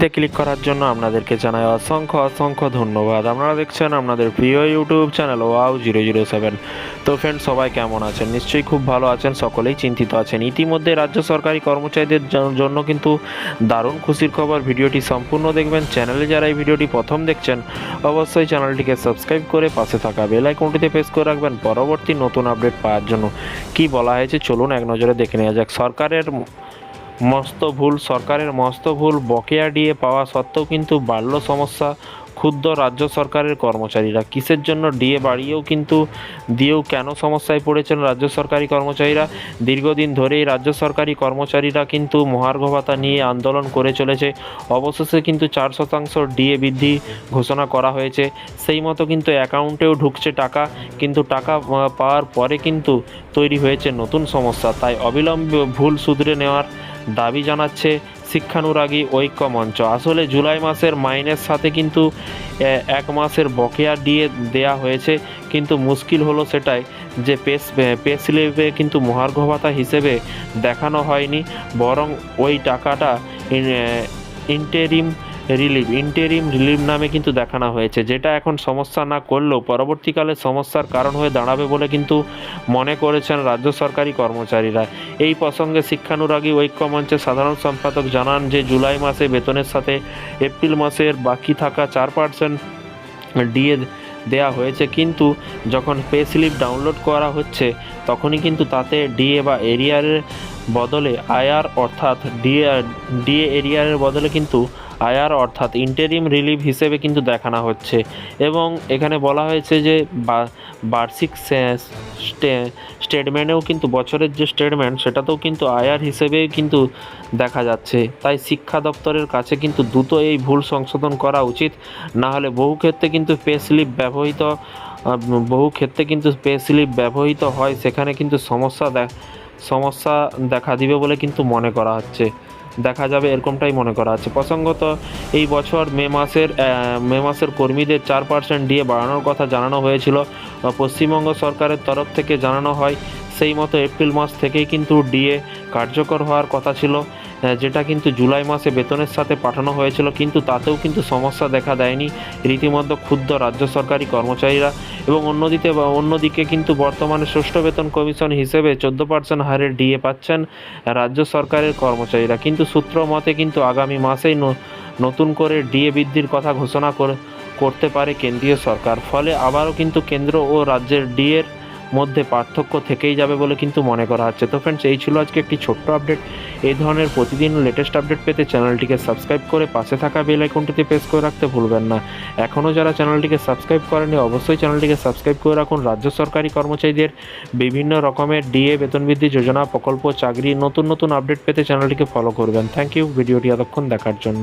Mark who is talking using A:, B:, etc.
A: তে ক্লিক করার জন্য আপনাদেরকে জানাই অসংখ্য অসংখ্য ধন্যবাদ। আপনারা দেখছেন আপনাদের প্রিয় YouTube channel wow zero zero seven. তো ফ্রেন্ড সবাই কেমন আছেন? নিশ্চয়ই খুব ভালো আছেন, সকলেই চিন্তিত আছেন। ইতিমধ্যে রাজ্য সরকারি কর্মচারীদের জন্য কিন্তু দারুণ খুশির খবর। ভিডিওটি সম্পূর্ণ দেখবেন। চ্যানেলে যারা এই ভিডিওটি প্রথম দেখছেন, অবশ্যই চ্যানেলটিকে সাবস্ক্রাইব করে পাশে থাকা বেল আইকনটিতে প্রেস করে রাখবেন পরবর্তী নতুন আপডেট পাওয়ার জন্য। কি বলা হয়েছে? চলুন এক নজরে দেখে নেওয়া যাক। সরকারের মস্ত ভুল, সরকারের মস্ত ভুল বকেয়া ডিএ পাওয়া সত্ত্বেও কিন্তু বাড়ল সমস্যা ক্ষুদ্র রাজ্য সরকারের কর্মচারীরা। কিসের জন্য ডিএ বাড়িয়েও কিন্তু, দিয়েও কেন সমস্যায় পড়েছেন রাজ্য সরকারি কর্মচারীরা? দীর্ঘদিন ধরেই রাজ্য সরকারি কর্মচারীরা কিন্তু মহার্ঘ ভাতা নিয়ে আন্দোলন করে চলেছে। অবশেষে কিন্তু চার শতাংশ ডিএ বৃদ্ধি ঘোষণা করা হয়েছে। সেই মতো কিন্তু অ্যাকাউন্টেও ঢুকছে টাকা, কিন্তু টাকা পাওয়ার পরে কিন্তু তৈরি হয়েছে নতুন সমস্যা। তাই অবিলম্বে ভুল শুধরে নেওয়ার দাবি জানাচ্ছে শিক্ষানুরাগী ঐক্য মঞ্চ আসলে জুলাই মাসের মাইনের সাথে কিন্তু এক মাসের বকেয়া দিয়ে দেয়া হয়েছে, কিন্তু মুশকিল হলো সেটাই যে পেস পে স্লিপে কিন্তু মহার্ঘ ভাতা হিসেবে দেখানো হয়নি, বরং ওই টাকাটা ইন্টেরিম রিলিফ ইন্টেরিম রিলিভ নামে কিন্তু দেখানো হয়েছে, যেটা এখন সমস্যা না করলেও পরবর্তীকালে সমস্যার কারণ হয়ে দাঁড়াবে বলে কিন্তু মনে করেছেন রাজ্য সরকারি কর্মচারীরা। এই প্রসঙ্গে শিক্ষানুরাগী ঐক্য মঞ্চের সাধারণ সম্পাদক জানান যে, জুলাই মাসে বেতনের সাথে এপ্রিল মাসের বাকি থাকা চার পার্সেন্ট ডিএ দেয়া হয়েছে, কিন্তু যখন পে স্লিপ ডাউনলোড করা হচ্ছে, তখনই কিন্তু তাতে ডিএ বা এরিয়ারের বদলে আয়ার অর্থাৎ ডিএ ডিএ এরিয়ারের বদলে কিন্তু আয়ার অর্থাৎ ইন্টারিম রিলিফ হিসেবে কিন্তু দেখানো হচ্ছে। এবং এখানে বলা হয়েছে যে বা- বার্ষিক স্টেটমেন্টেও কিন্তু, বছরের যে স্টেটমেন্ট, সেটাতেও কিন্তু আয়ার হিসেবে কিন্তু দেখা যাচ্ছে। তাই শিক্ষা দপ্তরের কাছে কিন্তু দ্রুত এই ভুল সংশোধন করা উচিত। না হলে বহু ক্ষেত্রে কিন্তু পে স্লিপ ব্যবহৃত বহু ক্ষেত্রে কিন্তু পে স্লিপ ব্যবহৃত হয়। সেখানে কিন্তু সমস্যা সমস্যা দেখা দিবে বলে কিন্তু মনে করা হচ্ছে। দেখা যাবে, এরকমটাই মনে করা আছে। প্রসঙ্গত, এই বছর মে মাসের মে মাসের কর্মীদের চার পার্সেন্ট দিয়ে বাড়ানোর কথা জানানো হয়েছিল। পশ্চিমবঙ্গ সরকারের তরফ থেকে জানানো হয় সেই মতো এপ্রিল মাস থেকেই কিন্তু ডিএ কার্যকর হওয়ার কথা ছিল যেটা কিন্তু জুলাই মাসে বেতনের সাথে পাঠানো হয়েছিল, কিন্তু তাতেও কিন্তু সমস্যা দেখা দেয়নি রীতিমতো ক্ষুদ্র রাজ্য সরকারি কর্মচারীরা। এবং অন্যদিকে অন্যদিকে কিন্তু বর্তমানে ষষ্ঠ বেতন কমিশন হিসেবে চোদ্দ পার্সেন্ট হারে ডিএ পাচ্ছেন রাজ্য সরকারের কর্মচারীরা। কিন্তু সূত্র মতে কিন্তু আগামী মাসেই নতুন করে ডিএ বৃদ্ধির কথা ঘোষণা করে করতে পারে কেন্দ্রীয় সরকার। ফলে আবারও কিন্তু কেন্দ্র ও রাজ্যের ডিএর মধ্যে পার্থক্য থেকেই যাবে বলে কিন্তু মনে করা হচ্ছে। তো ফ্রেন্ডস এই ছিল আজকে একটি ছোট্ট আপডেট এই ধরনের প্রতিদিন লেটেস্ট আপডেট পেতে চ্যানেলটিকে সাবস্ক্রাইব করে পাশে থাকা বেল আইকনটিতে প্রেস করে রাখতে ভুলবেন না। এখনও যারা চ্যানেলটিকে সাবস্ক্রাইব করেনি অবশ্যই চ্যানেলটিকে সাবস্ক্রাইব করে রাখুন। রাজ্য সরকারি কর্মচারীদের বিভিন্ন রকমের ডিএ বেতন বৃদ্ধি যোজনা, প্রকল্প, চাকরি, নতুন নতুন আপডেট পেতে চ্যানেলটিকে ফলো করবেন। থ্যাংক ইউ ভিডিওটি এতক্ষণ দেখার জন্য।